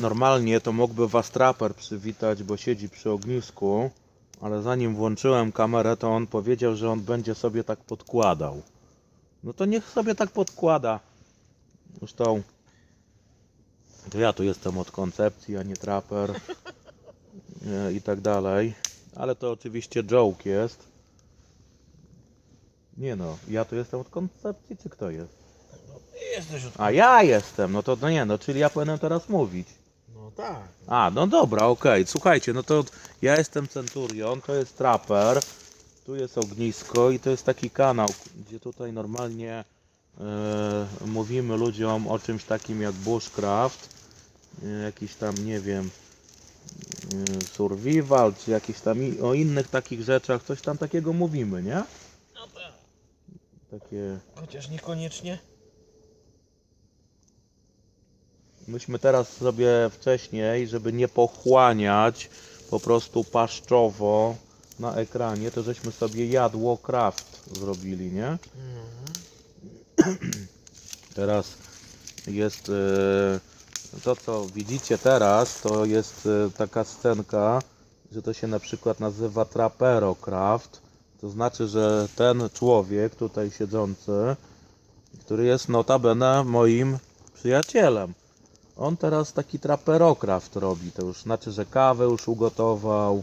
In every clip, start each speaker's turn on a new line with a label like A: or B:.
A: Normalnie to mógłby was traper przywitać, bo siedzi przy ognisku, ale zanim włączyłem kamerę, to on powiedział, że on będzie sobie tak podkładał. No to niech sobie tak podkłada. Zresztą to ja tu jestem od koncepcji, a nie traper e, i tak dalej. Ale to oczywiście joke jest. Nie no, ja tu jestem od koncepcji, czy kto jest?
B: Jesteś od...
A: A ja jestem, no to no nie, no czyli ja powinienem teraz mówić.
B: No tak.
A: A, no dobra, okej. Słuchajcie, no to ja jestem Centurion, to jest Trapper, tu jest ognisko i to jest taki kanał, gdzie tutaj normalnie e, mówimy ludziom o czymś takim jak bushcraft, e, jakiś tam, nie wiem, e, survival, czy jakiś tam i, o innych takich rzeczach, coś tam takiego mówimy, nie?
B: No tak.
A: Takie...
B: Chociaż niekoniecznie.
A: Myśmy teraz sobie wcześniej, żeby nie pochłaniać po prostu paszczowo na ekranie, to żeśmy sobie jadło craft zrobili, nie? Teraz jest e, to, co widzicie teraz, to jest e, taka scenka, że to się na przykład nazywa Trapero Craft. To znaczy, że ten człowiek tutaj siedzący, który jest notabene moim przyjacielem, on teraz taki traperokraft robi. To już znaczy, że kawę już ugotował,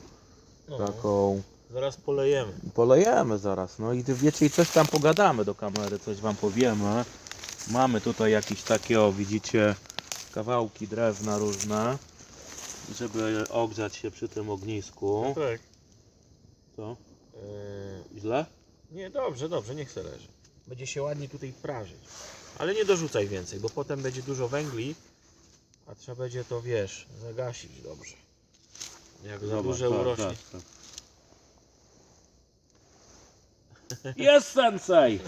B: No,
A: taką.
B: Zaraz polejemy.
A: Polejemy zaraz. No i wiecie, i coś tam pogadamy do kamery, coś wam powiemy. Mamy tutaj jakieś takie, o widzicie, kawałki drewna różne, żeby ogrzać się przy tym ognisku.
B: Tak.
A: Co?
B: Yy,
A: Źle?
B: nie, dobrze, dobrze, niech se leży. Będzie się ładnie tutaj prażyć. Ale nie dorzucaj więcej, bo potem będzie dużo węgli, a trzeba będzie to, wiesz, zagasić dobrze. Jak za duże
A: tak,
B: urośnie.
A: Jest sensei!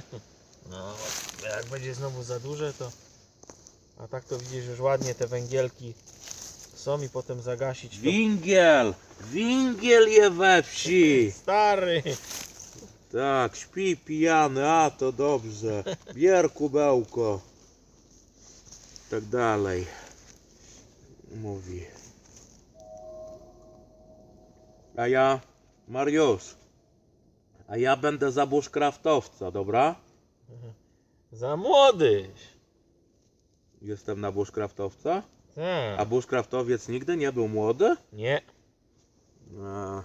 B: No, jak będzie znowu za duże, to... A tak to widzisz, już ładnie te węgielki są i potem zagasić to...
A: Wingiel! Wingiel je we wsi!
B: Stary!
A: Tak, śpi pijany, a to dobrze. Bier kubełko. Tak dalej. Mówi. A ja, Mariusz, a ja będę za bushcraftowca, dobra?
B: Za młodyś!
A: Jestem na bushcraftowca?
B: Tak.
A: A bushcraftowiec nigdy nie był młody?
B: Nie.
A: A,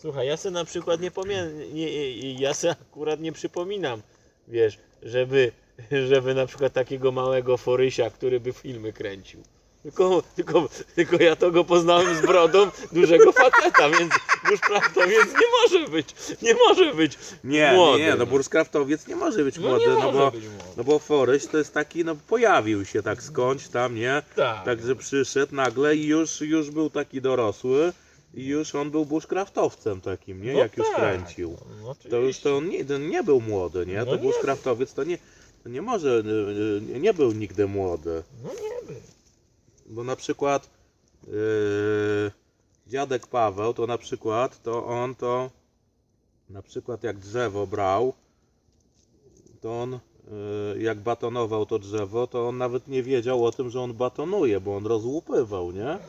B: Słuchaj, ja sobie na przykład nie pamiętam, ja sobie akurat nie przypominam, wiesz, żeby, żeby na przykład takiego małego forysia, który by filmy kręcił. Tylko, tylko, tylko ja to go poznałem z brodą dużego faceta, więc już prawdowiec nie może być, nie może być
A: nie,
B: młody.
A: nie, no bushcraftowiec nie może być
B: no
A: młody,
B: nie
A: no
B: może
A: bo,
B: być młody.
A: no bo Foryś to jest taki, no pojawił się tak skądś tam, nie?
B: tak.
A: Także przyszedł nagle i już, już był taki dorosły i już on był bushcraftowcem takim, nie?
B: No
A: Jak już
B: tak.
A: kręcił.
B: No,
A: To już to on nie, to nie był młody, nie?
B: No
A: To
B: nie
A: bushcraftowiec to nie, nie może, y, y, nie był nigdy młody.
B: No nie by.
A: Bo na przykład yy, dziadek Paweł to na przykład to on to na przykład jak drzewo brał to on yy, jak batonował to drzewo to on nawet nie wiedział o tym, że on batonuje, bo on rozłupywał, nie?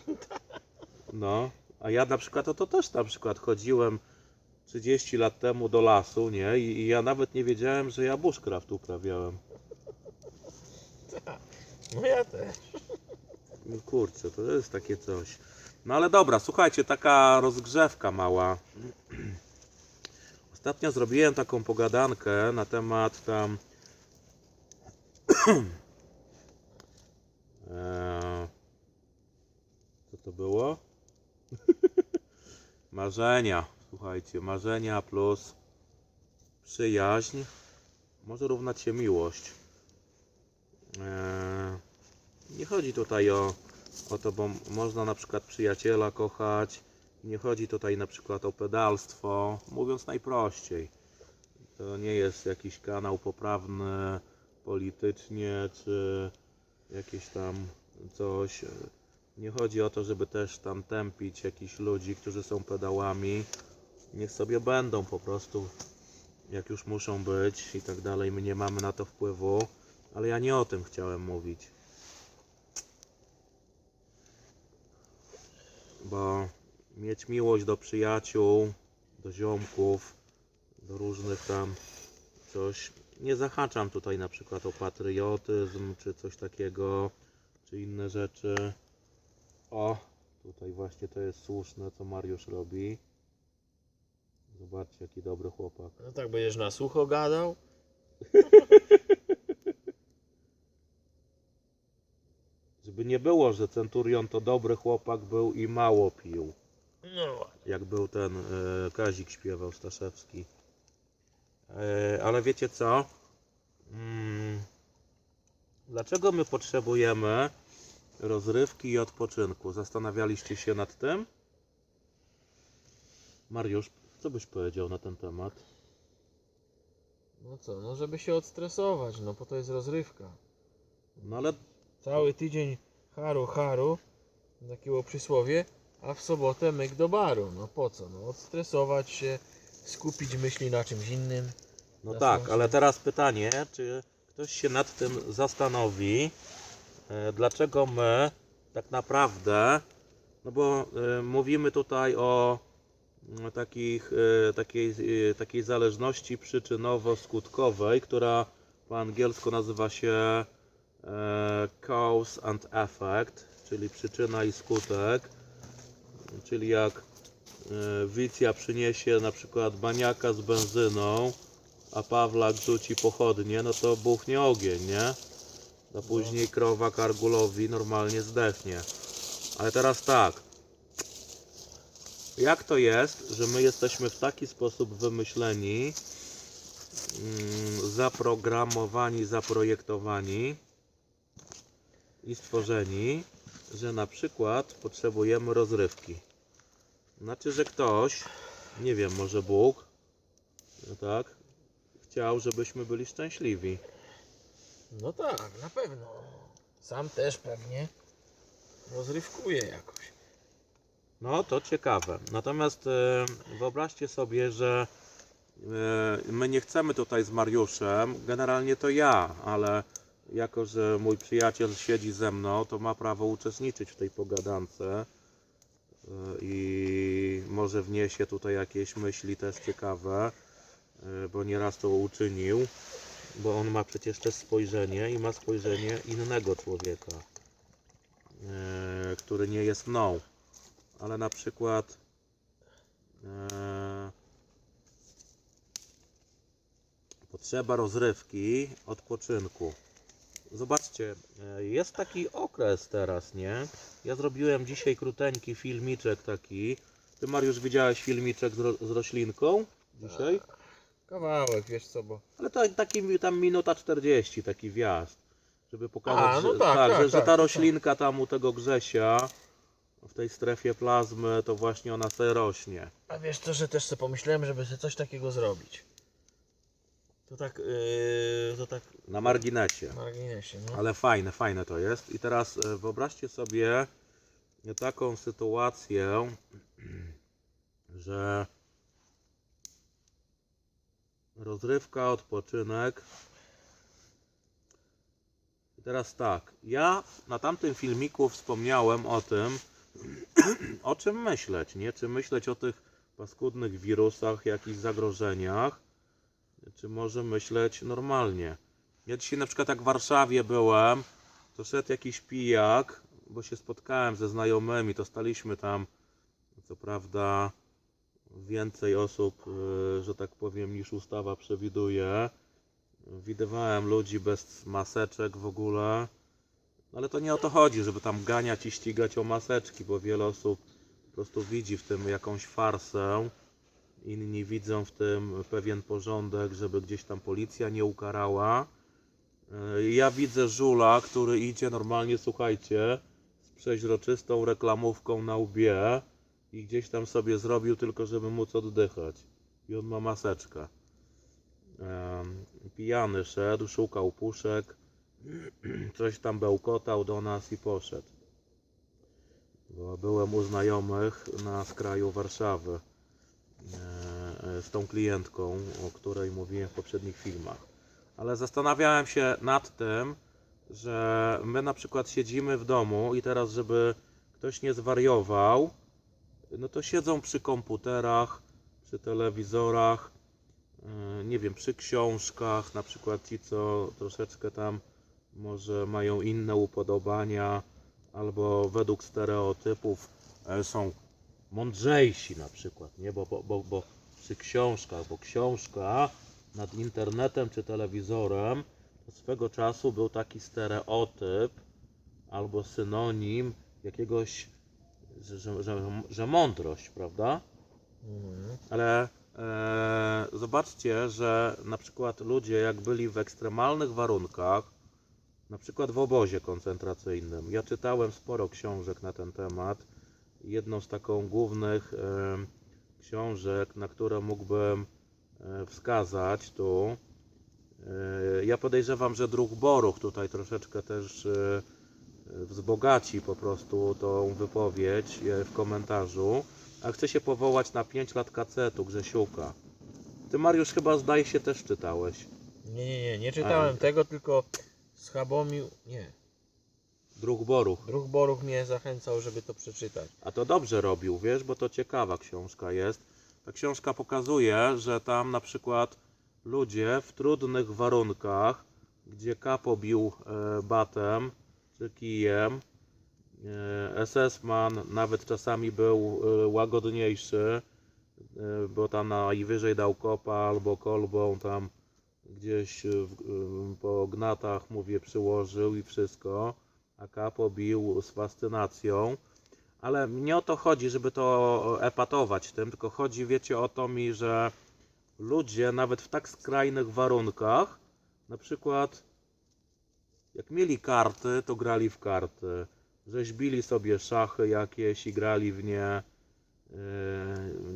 A: No, a ja na przykład to, to też na przykład chodziłem 30 lat temu do lasu, nie? I, i ja nawet nie wiedziałem, że ja bushcraft uprawiałem.
B: No ja też.
A: No Kurczę, to jest takie coś. No ale dobra, słuchajcie, taka rozgrzewka mała. Ostatnio zrobiłem taką pogadankę na temat tam. Eee, co to było? marzenia. Słuchajcie, marzenia plus przyjaźń może równać się miłość. Eee, nie chodzi tutaj o, o to, bo można na przykład przyjaciela kochać. Nie chodzi tutaj na przykład o pedalstwo, mówiąc najprościej. To nie jest jakiś kanał poprawny politycznie, czy jakieś tam coś. Nie chodzi o to, żeby też tam tępić jakichś ludzi, którzy są pedałami. Niech sobie będą po prostu, jak już muszą być i tak dalej. My nie mamy na to wpływu. Ale ja nie o tym chciałem mówić. Bo mieć miłość do przyjaciół, do ziomków, do różnych tam coś. Nie zahaczam tutaj na przykład o patriotyzm, czy coś takiego, czy inne rzeczy. O, tutaj właśnie to jest słuszne, co Mariusz robi. Zobaczcie, jaki dobry chłopak.
B: No tak, będziesz na sucho gadał?
A: Żeby nie było, że Centurion to dobry chłopak był i mało pił.
B: No właśnie.
A: Jak był ten e, Kazik śpiewał Staszewski. E, ale wiecie co? Mm, dlaczego my potrzebujemy rozrywki i odpoczynku? Zastanawialiście się nad tym? Mariusz, co byś powiedział na ten temat?
B: No co, no żeby się odstresować, no po to jest rozrywka.
A: No ale
B: Cały tydzień haru haru, takie było przysłowie, a w sobotę myk do baru. No po co? No odstresować się, skupić myśli na czymś innym.
A: No
B: Na
A: tak, ale teraz pytanie, czy ktoś się nad tym zastanowi, e, dlaczego my tak naprawdę, no bo e, mówimy tutaj o takich, e, takiej, e, takiej zależności przyczynowo-skutkowej, która po angielsku nazywa się e, cause and effect, czyli przyczyna i skutek, czyli jak Wicja przyniesie na przykład baniaka z benzyną, a Pawlak rzuci pochodnie, no to buchnie ogień, nie? A później krowa kargulowi normalnie zdechnie. Ale teraz tak. Jak to jest, że my jesteśmy w taki sposób wymyśleni, mm, zaprogramowani, zaprojektowani i stworzeni, że na przykład potrzebujemy rozrywki. Znaczy, że ktoś, nie wiem, może Bóg, no tak, chciał, żebyśmy byli szczęśliwi.
B: No tak, na pewno. Sam też pewnie rozrywkuje jakoś.
A: No to ciekawe. Natomiast e, wyobraźcie sobie, że e, my nie chcemy tutaj z Mariuszem, generalnie to ja, ale jako, że mój przyjaciel siedzi ze mną, to ma prawo uczestniczyć w tej pogadance e, i może wniesie tutaj jakieś myśli też ciekawe, bo nieraz to uczynił, bo on ma przecież też spojrzenie i ma spojrzenie innego człowieka, który nie jest mną ale na przykład e, potrzeba rozrywki, odpoczynku. Zobaczcie, e, jest taki okres teraz, nie? Ja zrobiłem dzisiaj króteńki filmiczek taki. Ty Mariusz widziałeś filmiczek z, ro, z roślinką dzisiaj?
B: Kawałek, wiesz co, bo...
A: Ale to taki tam minuta 40, taki wjazd. Żeby pokazać,
B: A, no
A: że,
B: tak, tak,
A: że, że
B: tak,
A: ta
B: tak.
A: roślinka tam u tego Grzesia w tej strefie plazmy, to właśnie ona sobie rośnie.
B: A wiesz co, że też sobie pomyślałem, żeby sobie coś takiego zrobić. To tak, yy, to tak
A: Na marginesie.
B: na marginesie, no.
A: Ale fajne, fajne to jest. I teraz e, wyobraźcie sobie taką sytuację, że rozrywka, odpoczynek. I teraz tak, ja na tamtym filmiku wspomniałem o tym, o czym myśleć, nie? Czy myśleć o tych paskudnych wirusach, jakichś zagrożeniach, czy może myśleć normalnie. Ja dzisiaj na przykład jak w Warszawie byłem, to szedł jakiś pijak, bo się spotkałem ze znajomymi, to staliśmy tam, co prawda, więcej osób, y, że tak powiem, niż ustawa przewiduje. Widywałem ludzi bez maseczek w ogóle, ale to nie o to chodzi, żeby tam ganiać i ścigać o maseczki, bo wiele osób po prostu widzi w tym jakąś farsę. Inni widzą w tym pewien porządek, żeby gdzieś tam policja nie ukarała. Yy, Ja widzę żula, który idzie normalnie, słuchajcie, z przeźroczystą reklamówką na łbie i gdzieś tam sobie zrobił tylko, żeby móc oddychać. I on ma maseczkę. Em, Pijany szedł, szukał puszek, coś tam bełkotał do nas i poszedł. Bo byłem u znajomych na skraju Warszawy e, e, z tą klientką, o której mówiłem w poprzednich filmach. Ale zastanawiałem się nad tym, że my na przykład siedzimy w domu i teraz, żeby ktoś nie zwariował, no to siedzą przy komputerach, przy telewizorach, yy, nie wiem, przy książkach, na przykład ci, co troszeczkę tam może mają inne upodobania, albo według stereotypów e, są mądrzejsi na przykład, nie? Bo, bo, bo, bo przy książkach, bo książka nad internetem czy telewizorem to swego czasu był taki stereotyp albo synonim jakiegoś, że, że, że, że mądrość, prawda?
B: Mhm.
A: Ale e, zobaczcie, że na przykład ludzie, jak byli w ekstremalnych warunkach, na przykład w obozie koncentracyjnym, ja czytałem sporo książek na ten temat. Jedną z taką głównych e, książek, na które mógłbym e, wskazać tu, e, ja podejrzewam, że druh Boruch tutaj troszeczkę też wzbogaci po prostu tą wypowiedź w komentarzu. A chcę się powołać na 5 lat kacetu Grzesiuka. Ty Mariusz chyba zdaje się też czytałeś.
B: Nie, nie, nie, nie czytałem
A: A.
B: tego, tylko Schabomił, nie,
A: Druh Boruch.
B: Druh Boruch mnie zachęcał, żeby to przeczytać.
A: A to dobrze robił, wiesz, bo to ciekawa książka jest. Ta książka pokazuje, że tam na przykład ludzie w trudnych warunkach, gdzie kapo bił e, batem czy kijem, e, SS-man nawet czasami był e, łagodniejszy, e, bo tam najwyżej dał kopa albo kolbą tam gdzieś e, w, e, po gnatach, mówię, przyłożył i wszystko, a kapo bił z fascynacją. Ale nie o to chodzi, żeby to epatować tym, tylko chodzi, wiecie, o to mi, że ludzie nawet w tak skrajnych warunkach, na przykład jak mieli karty, to grali w karty. Rzeźbili sobie szachy jakieś i grali w nie, yy,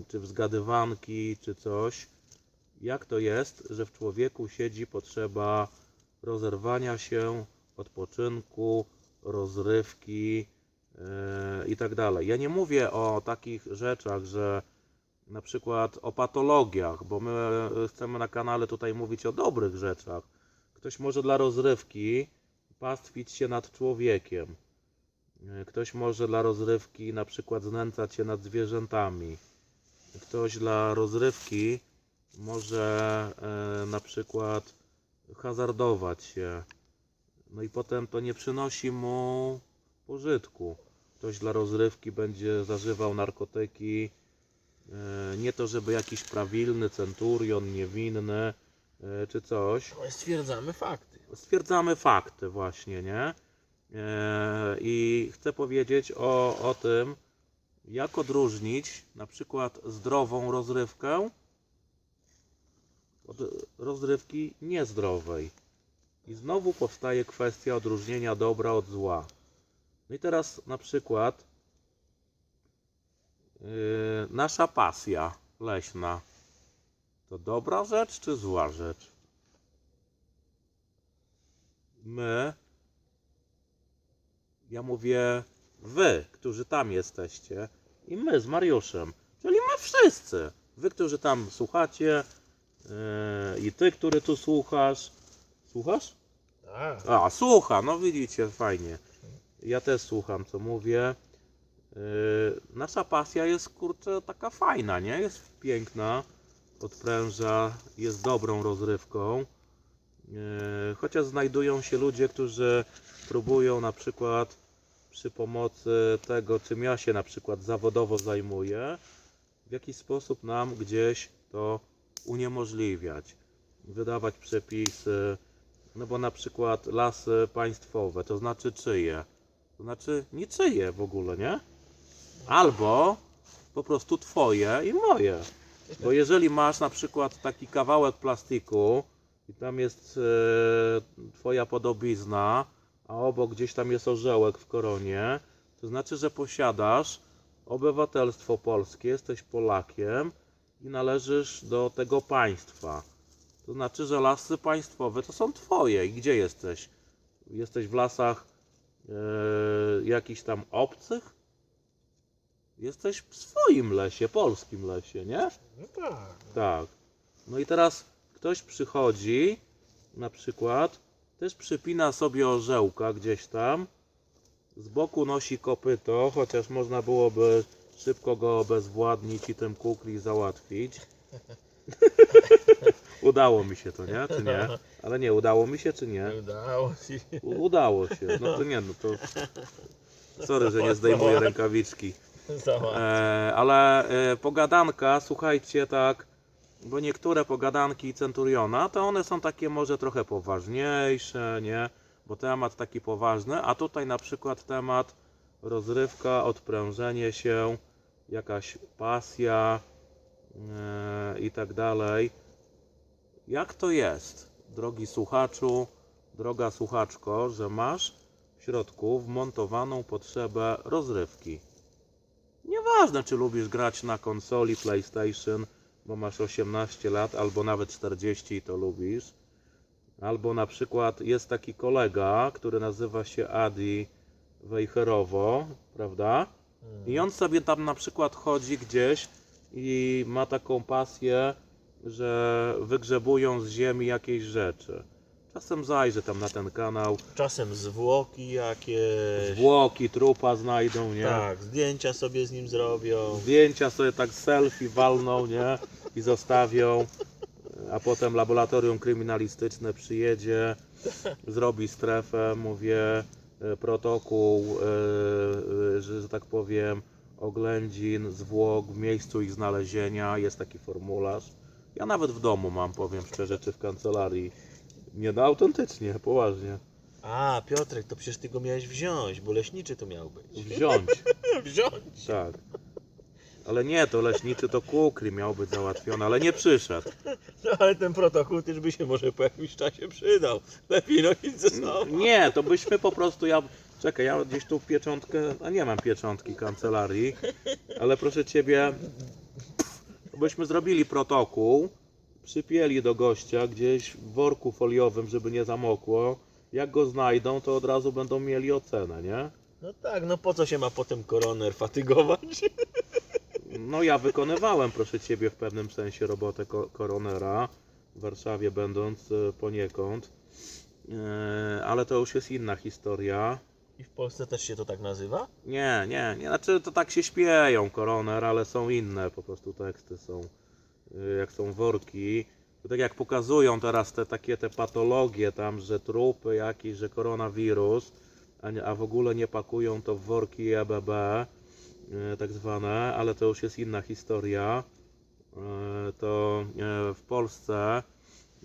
A: czy w zgadywanki, czy coś. Jak to jest, że w człowieku siedzi potrzeba rozerwania się, odpoczynku, rozrywki, yy, i tak dalej. Ja nie mówię o takich rzeczach, że na przykład o patologiach, bo my chcemy na kanale tutaj mówić o dobrych rzeczach. Ktoś może dla rozrywki pastwić się nad człowiekiem. Ktoś może dla rozrywki na przykład znęcać się nad zwierzętami. Ktoś dla rozrywki może e, na przykład hazardować się. No i potem to nie przynosi mu pożytku. Ktoś dla rozrywki będzie zażywał narkotyki. e, Nie to, żeby jakiś prawilny centurion, niewinny e, czy coś.
B: Ale stwierdzamy fakty.
A: Stwierdzamy fakty, właśnie, nie? I chcę powiedzieć o, o tym, jak odróżnić na przykład zdrową rozrywkę od rozrywki niezdrowej. I znowu powstaje kwestia odróżnienia dobra od zła. No i teraz na przykład yy, nasza pasja leśna to dobra rzecz czy zła rzecz? My, ja mówię wy, którzy tam jesteście i my z Mariuszem, czyli my wszyscy. Wy, którzy tam słuchacie i ty, który tu słuchasz. Słuchasz?
B: Tak.
A: A, słucha, no widzicie, fajnie. Ja też słucham, co mówię. Yy, nasza pasja jest, kurczę, taka fajna, nie? Jest piękna, odpręża, jest dobrą rozrywką. Yy, chociaż znajdują się ludzie, którzy próbują na przykład przy pomocy tego, czym ja się na przykład zawodowo zajmuję, w jakiś sposób nam gdzieś to uniemożliwiać. Wydawać przepisy, no bo na przykład lasy państwowe, to znaczy czyje? To znaczy niczyje w ogóle, nie? Albo po prostu twoje i moje. Bo jeżeli masz na przykład taki kawałek plastiku i tam jest e, twoja podobizna, a obok gdzieś tam jest orzełek w koronie, to znaczy, że posiadasz obywatelstwo polskie, jesteś Polakiem i należysz do tego państwa. To znaczy, że lasy państwowe to są twoje. I gdzie jesteś? Jesteś w lasach e, jakichś tam obcych? Jesteś w swoim lesie, polskim lesie, nie?
B: No tak.
A: Tak. No i teraz ktoś przychodzi na przykład też przypina sobie orzełka gdzieś tam. Z boku nosi kopyto, chociaż można byłoby szybko go obezwładnić i tym kukli załatwić. udało mi się to, nie? Czy nie? Ale nie, udało mi się, czy nie?
B: Udało ci.
A: U- Udało się. No to nie, no to... Sorry, że nie zdejmuję rękawiczki. E, ale e, pogadanka, słuchajcie, tak, bo niektóre pogadanki Centuriona, to one są takie może trochę poważniejsze, nie? Bo temat taki poważny, a tutaj na przykład temat rozrywka, odprężenie się, jakaś pasja e, i tak dalej. Jak to jest, drogi słuchaczu, droga słuchaczko, że masz w środku wmontowaną potrzebę rozrywki? Nieważne, czy lubisz grać na konsoli PlayStation, bo masz 18 lat, albo nawet 40 i to lubisz. Albo na przykład jest taki kolega, który nazywa się Adi Wejherowo, prawda? I on sobie tam na przykład chodzi gdzieś i ma taką pasję, że wygrzebują z ziemi jakieś rzeczy. Czasem zajrzę tam na ten kanał,
B: Czasem zwłoki jakieś.
A: zwłoki, trupa znajdą, nie?
B: Tak, zdjęcia sobie z nim zrobią.
A: Zdjęcia sobie tak selfie walną, nie? I zostawią. A potem laboratorium kryminalistyczne przyjedzie, zrobi strefę, mówię, protokół, e, e, że, tak powiem, oględzin, zwłok w miejscu ich znalezienia. Jest taki formularz. Ja nawet w domu mam, powiem szczerze, czy w kancelarii. Nie, no autentycznie, poważnie.
B: A, Piotrek, to przecież ty go miałeś wziąć, bo leśniczy to miał być.
A: Wziąć.
B: Wziąć?
A: Tak. Ale nie, to leśniczy to kukli miał być załatwiony, ale nie przyszedł.
B: No ale ten protokół też by się może po jakimś czasie przydał. Lepiej nosić ze sobą.
A: Nie, to byśmy po prostu ja. Czekaj, ja gdzieś tu pieczątkę. A nie mam pieczątki kancelarii, ale proszę ciebie. Byśmy zrobili protokół, przypieli do gościa gdzieś w worku foliowym, żeby nie zamokło. Jak go znajdą, to od razu będą mieli ocenę, nie?
B: No tak, no po co się ma potem koroner fatygować?
A: No ja wykonywałem, proszę Ciebie, w pewnym sensie robotę ko- koronera w Warszawie będąc e, poniekąd. E, Ale to już jest inna historia.
B: I w Polsce też się to tak nazywa?
A: Nie, nie, nie, znaczy to tak się śpieją koroner, ale są inne po prostu teksty są. E, Jak są worki, to tak jak pokazują teraz te takie te patologie tam, że trupy jakieś, że koronawirus, a, nie, a w ogóle nie pakują to w worki EBB, tak zwane, ale to już jest inna historia. E, To e, w Polsce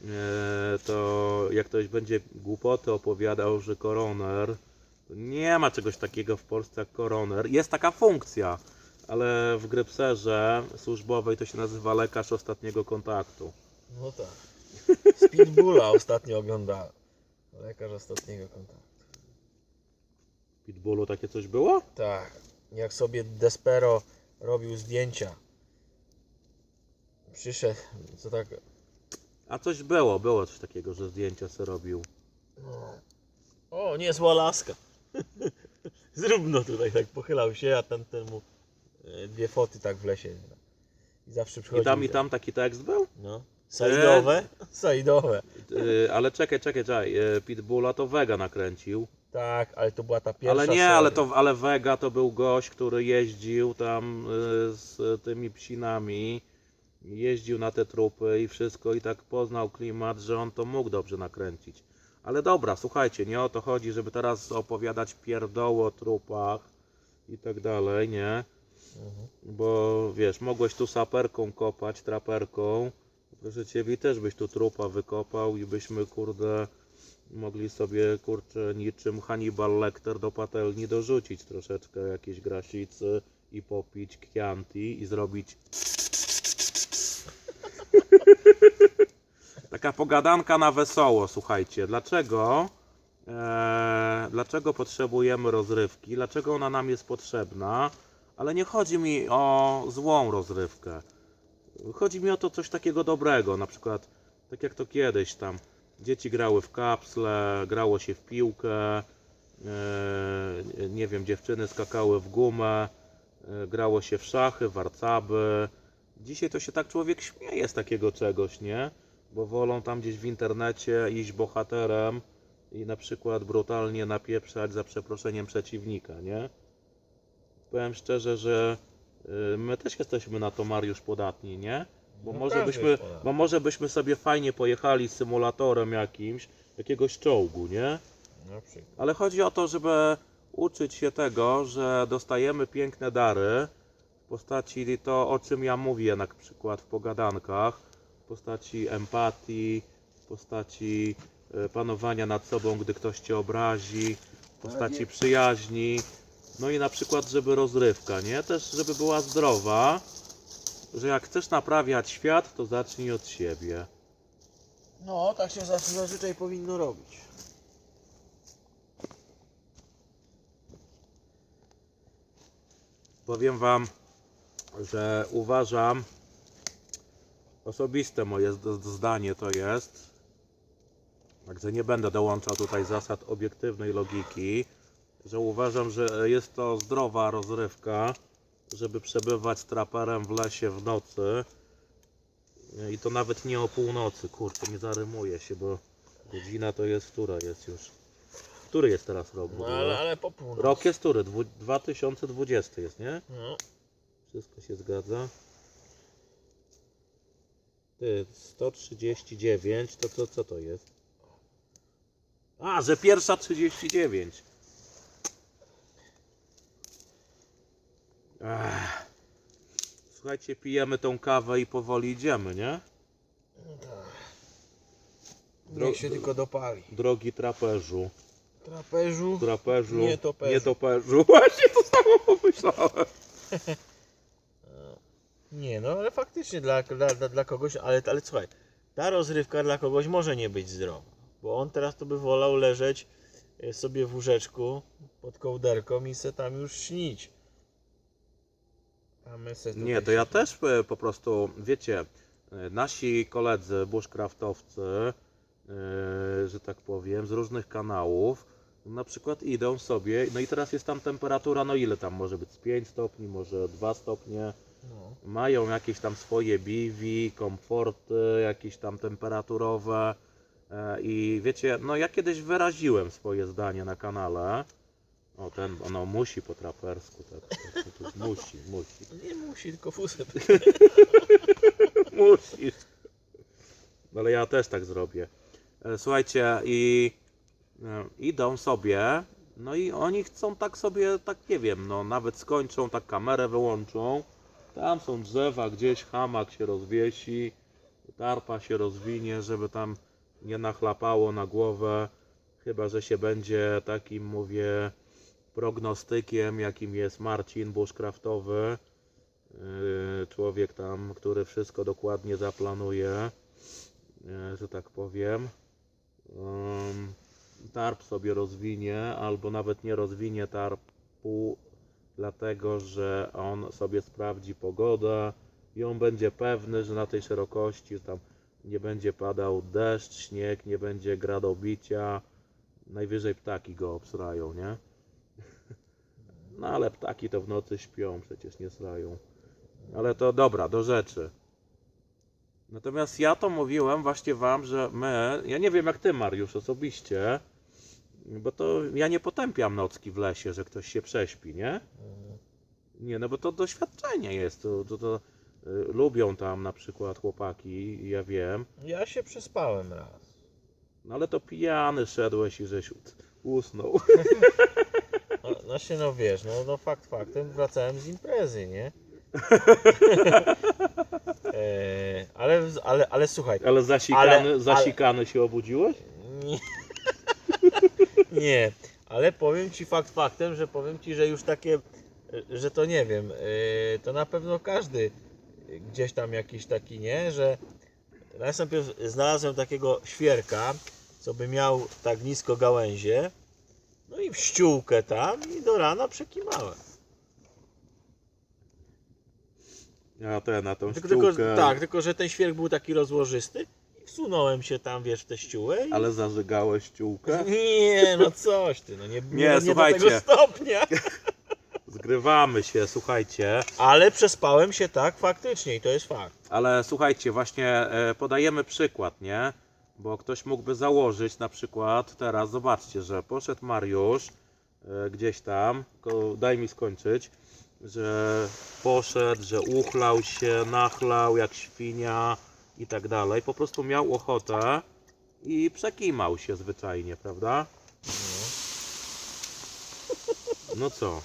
A: e, to jak ktoś będzie głupoty opowiadał, że koroner, nie ma czegoś takiego w Polsce jak koroner. Jest taka funkcja, ale w grypserze służbowej to się nazywa lekarz ostatniego kontaktu.
B: No tak. Speedbulla ostatnio oglądałem. Lekarz ostatniego kontaktu.
A: W Pitbullu takie coś było?
B: Tak. Jak sobie Despero robił zdjęcia. Przyszedł, co tak...
A: A coś było, było coś takiego, że zdjęcia se robił.
B: No. O, niezła laska. Zrób no tutaj, tak pochylał się, a ten, ten mu e, dwie foty tak w lesie. I zawsze przychodził.
A: I tam i tam taki tekst był?
B: No. Sajdowe? Sajdowe.
A: Yy, ale czekaj, czekaj, czekaj. Pitbulla to Vega nakręcił.
B: Tak, ale to była ta pierwsza
A: Ale nie,
B: seria.
A: ale to ale Vega to był gość, który jeździł tam yy, z tymi psinami. Jeździł na te trupy i wszystko i tak poznał klimat, że on to mógł dobrze nakręcić. Ale dobra, słuchajcie, nie o to chodzi, żeby teraz opowiadać pierdoło o trupach i tak dalej, nie?
B: Mhm.
A: Bo wiesz, mogłeś tu saperką kopać, traperką. Proszę ciebie, też byś tu trupa wykopał i byśmy, kurde, mogli sobie, kurczę, niczym Hannibal Lecter do patelni dorzucić troszeczkę jakiejś grasicy i popić Chianti i zrobić Taka pogadanka na wesoło, słuchajcie. Dlaczego? E, dlaczego potrzebujemy rozrywki? Dlaczego ona nam jest potrzebna? Ale nie chodzi mi o złą rozrywkę. Chodzi mi o to coś takiego dobrego, na przykład tak jak to kiedyś tam. Dzieci grały w kapsle, grało się w piłkę, e, nie wiem, dziewczyny skakały w gumę, e, grało się w szachy, warcaby. Dzisiaj to się tak człowiek śmieje z takiego czegoś, nie? bo wolą tam gdzieś w internecie iść bohaterem i na przykład brutalnie napieprzać za przeproszeniem przeciwnika, nie? Powiem szczerze, że y, my też jesteśmy na to Mariusz podatni, nie? Bo
B: No
A: może,
B: każdy
A: byśmy,
B: jest
A: bo może byśmy sobie fajnie pojechali symulatorem jakimś, jakiegoś czołgu, nie?
B: Na przykład.
A: Ale chodzi o to, żeby uczyć się tego, że dostajemy piękne dary w postaci to, o czym ja mówię na przykład w pogadankach, w postaci empatii, w postaci e, panowania nad sobą, gdy ktoś cię obrazi, w postaci przyjaźni. No i na przykład, żeby rozrywka, nie? Też, żeby była zdrowa, że jak chcesz naprawiać świat, to zacznij od siebie.
B: No, tak się zazwyczaj powinno robić.
A: Powiem Wam, że uważam, osobiste moje zd- zdanie to jest, także nie będę dołączał tutaj zasad obiektywnej logiki, że uważam, że jest to zdrowa rozrywka, żeby przebywać z traperem w lesie w nocy i to nawet nie o północy, kurczę, nie zarymuje się, bo godzina to jest, która jest już? Który jest teraz rok?
B: No, ale, ale po północy.
A: Rok jest który? Dwu- 2020 jest, nie?
B: No,
A: Wszystko się zgadza. Ty, 139, to co, co to jest? A, że pierwsza 39. Ech. Słuchajcie, pijemy tą kawę i powoli idziemy, nie?
B: niech się tylko dopali.
A: Drogi traperzu.
B: Traperzu.
A: Traperzu.
B: Nie toperzu.
A: Nie toperzu. Właśnie to samo pomyślałem.
B: Nie, no ale faktycznie dla, dla, dla, dla kogoś, ale, ale słuchaj, ta rozrywka dla kogoś może nie być zdrowa, bo on teraz to by wolał leżeć e, sobie w łóżeczku pod kołderką i se tam już śnić. A my se
A: Nie, to ja też e, po prostu, wiecie, e, nasi koledzy, bushcraftowcy, e, że tak powiem, z różnych kanałów, na przykład idą sobie, no i teraz jest tam temperatura, no ile tam może być, z 5 stopni, może 2 stopnie,
B: No.
A: mają jakieś tam swoje biwi, komforty, jakieś tam temperaturowe i wiecie, no ja kiedyś wyraziłem swoje zdanie na kanale, o ten, no musi po trapersku, tak, tak, musi, musi.
B: Nie musi, tylko fusę.
A: Musisz. No ale ja też tak zrobię. E, Słuchajcie, i e, idą sobie, no i oni chcą tak sobie, tak nie wiem, no nawet skończą, tak kamerę wyłączą. Tam są drzewa, gdzieś hamak się rozwiesi, tarpa się rozwinie, żeby tam nie nachlapało na głowę. Chyba, że się będzie takim, mówię, prognostykiem, jakim jest Marcin Bushcraftowy. Yy, człowiek tam, który wszystko dokładnie zaplanuje, yy, że tak powiem. Ym, Tarp sobie rozwinie, albo nawet nie rozwinie tarpu, dlatego że on sobie sprawdzi pogodę i on będzie pewny, że na tej szerokości tam nie będzie padał deszcz, śnieg, nie będzie gradobicia. Najwyżej ptaki go obsrają, nie? No ale ptaki to w nocy śpią, przecież nie srają. Ale to dobra, do rzeczy. Natomiast ja to mówiłem właśnie wam, że my, ja nie wiem jak ty Mariusz osobiście, bo to ja nie potępiam nocki w lesie, że ktoś się prześpi, nie? Nie, no bo to doświadczenie jest, to, to, to y, lubią tam na przykład chłopaki, ja wiem,
B: Ja się przespałem raz.
A: no ale to pijany szedłeś i żeś usnął.
B: No, znaczy, no wiesz, no, no fakt faktem, wracałem z imprezy, nie? e, ale, ale, ale słuchaj,
A: Ale zasikany,
B: Ale-
A: zasikany się obudziłeś?
B: Nie. nie, ale powiem ci fakt faktem, że powiem ci, że już takie, że to nie wiem, yy, to na pewno każdy gdzieś tam jakiś taki, nie, że sobie znalazłem takiego świerka, co by miał tak nisko gałęzie, no i w ściółkę tam i do rana przekimałem.
A: Ja ten na tą
B: Tylko,
A: ściółkę,
B: tylko, tak, tylko że ten świerk był taki rozłożysty i wsunąłem się tam, wiesz, w tę ściółę i...
A: ale zażygałeś ściółkę?
B: Nie, no coś ty, no nie, nie,
A: Nie, słuchajcie.
B: do tego stopnia.
A: Zgrywamy się, słuchajcie.
B: Ale przespałem się tak faktycznie i to jest fakt.
A: Ale słuchajcie, właśnie e, podajemy przykład, nie? Bo ktoś mógłby założyć na przykład teraz, zobaczcie, że poszedł Mariusz e, gdzieś tam, ko- daj mi skończyć, że poszedł, że uchlał się, nachlał jak świnia i tak dalej. Po prostu miał ochotę i przekimał się zwyczajnie, prawda? No co?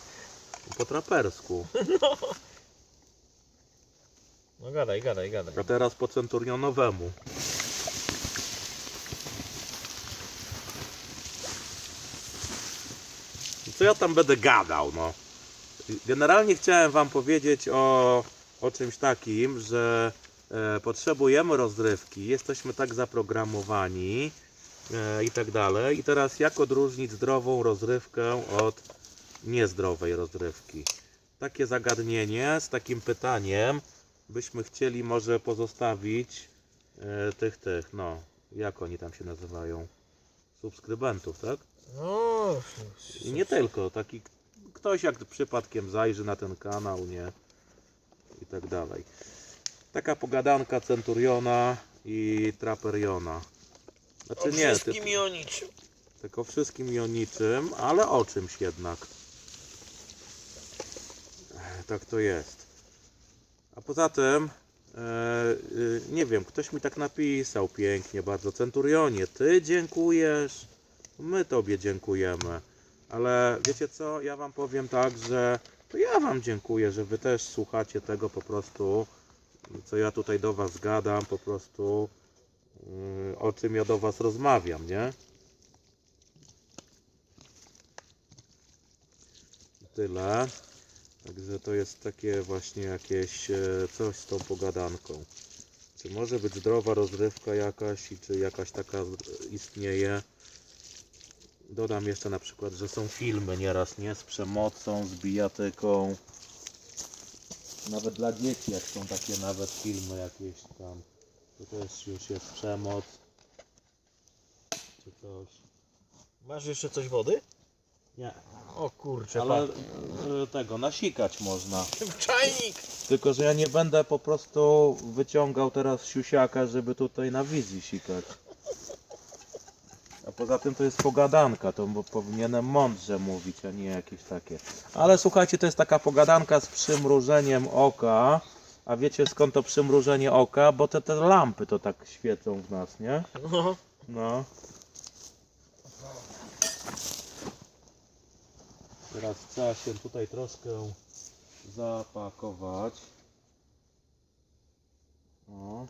A: Po trapersku.
B: No gadaj, gadaj, gadaj.
A: A teraz po centurionowemu. Ja tam będę gadał, no? Generalnie chciałem Wam powiedzieć o, o czymś takim, że e, potrzebujemy rozrywki, jesteśmy tak zaprogramowani e, i tak dalej. I teraz jak odróżnić zdrową rozrywkę od niezdrowej rozrywki? Takie zagadnienie z takim pytaniem byśmy chcieli może pozostawić e, tych, tych, no, jak oni tam się nazywają? Subskrybentów, tak?
B: No,
A: I nie tylko, taki ktoś jak przypadkiem zajrzy na ten kanał, nie? I tak dalej. Taka pogadanka Centuriona i Traperiona. Znaczy nie, ty,
B: wszystkim i o niczym.
A: tylko wszystkim i o niczym, ale o czymś jednak. Tak to jest. A poza tym, nie wiem, ktoś mi tak napisał pięknie bardzo. Centurionie, ty dziękujesz, my tobie dziękujemy. Ale wiecie co, ja wam powiem tak, że to ja wam dziękuję, że wy też słuchacie tego po prostu, co ja tutaj do was gadam, po prostu y, o czym ja do was rozmawiam, nie? Tyle. Także to jest takie właśnie jakieś e, coś z tą pogadanką. Czy może być zdrowa rozrywka jakaś i czy jakaś taka z- istnieje? Dodam jeszcze na przykład, że są filmy nieraz, nie? Z przemocą, z bijatyką. Nawet dla dzieci, jak są takie nawet filmy jakieś tam, to też już jest przemoc. Czy coś.
B: Masz jeszcze coś wody?
A: Nie.
B: O kurczę,
A: Ale e, tego, nasikać można.
B: Czajnik!
A: Tylko, że ja nie będę po prostu wyciągał teraz siusiaka, żeby tutaj na wizji sikać. A poza tym to jest pogadanka, to bo powinienem mądrze mówić, a nie jakieś takie. Ale słuchajcie, to jest taka pogadanka z przymrużeniem oka. A wiecie skąd to przymrużenie oka? Bo te, te lampy to tak świecą w nas, nie?
B: No,
A: No. Teraz trzeba się tutaj troszkę zapakować. O.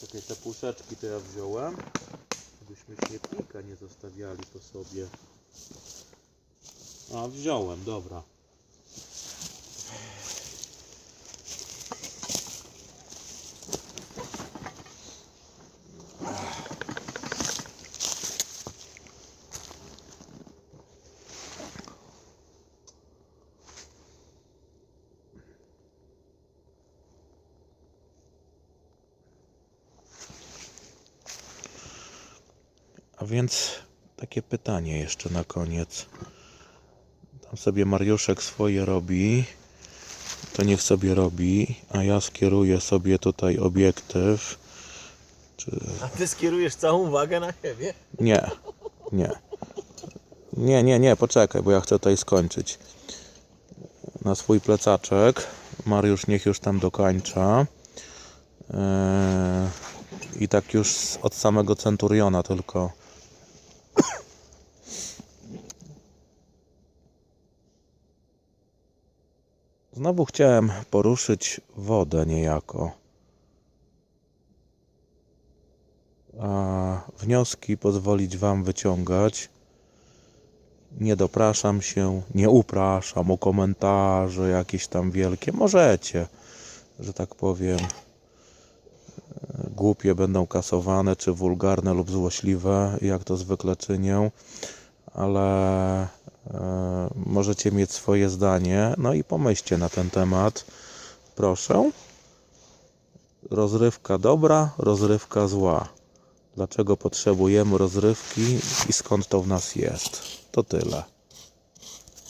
A: Czekaj, te puszeczki to ja wziąłem. Żebyśmy śmietnika nie zostawiali po sobie. A, wziąłem, dobra. A więc takie pytanie jeszcze na koniec. Tam sobie Mariuszek swoje robi, to niech sobie robi, a ja skieruję sobie tutaj obiektyw. Czy...
B: a ty skierujesz całą uwagę na siebie?
A: Nie, nie. Nie, nie, nie, poczekaj, bo ja chcę tutaj skończyć. Na swój plecaczek. Mariusz niech już tam dokończa. Eee, I tak już od samego Centuriona tylko. Znowu chciałem poruszyć wodę niejako. A wnioski pozwolić Wam wyciągać. Nie dopraszam się, nie upraszam o komentarze jakieś tam wielkie. Możecie, że tak powiem. Głupie będą kasowane, czy wulgarne lub złośliwe, jak to zwykle czynię, ale możecie mieć swoje zdanie. No i pomyślcie na ten temat. Proszę. rozrywka dobra, rozrywka zła. Dlaczego potrzebujemy rozrywki i skąd to w nas jest. To tyle.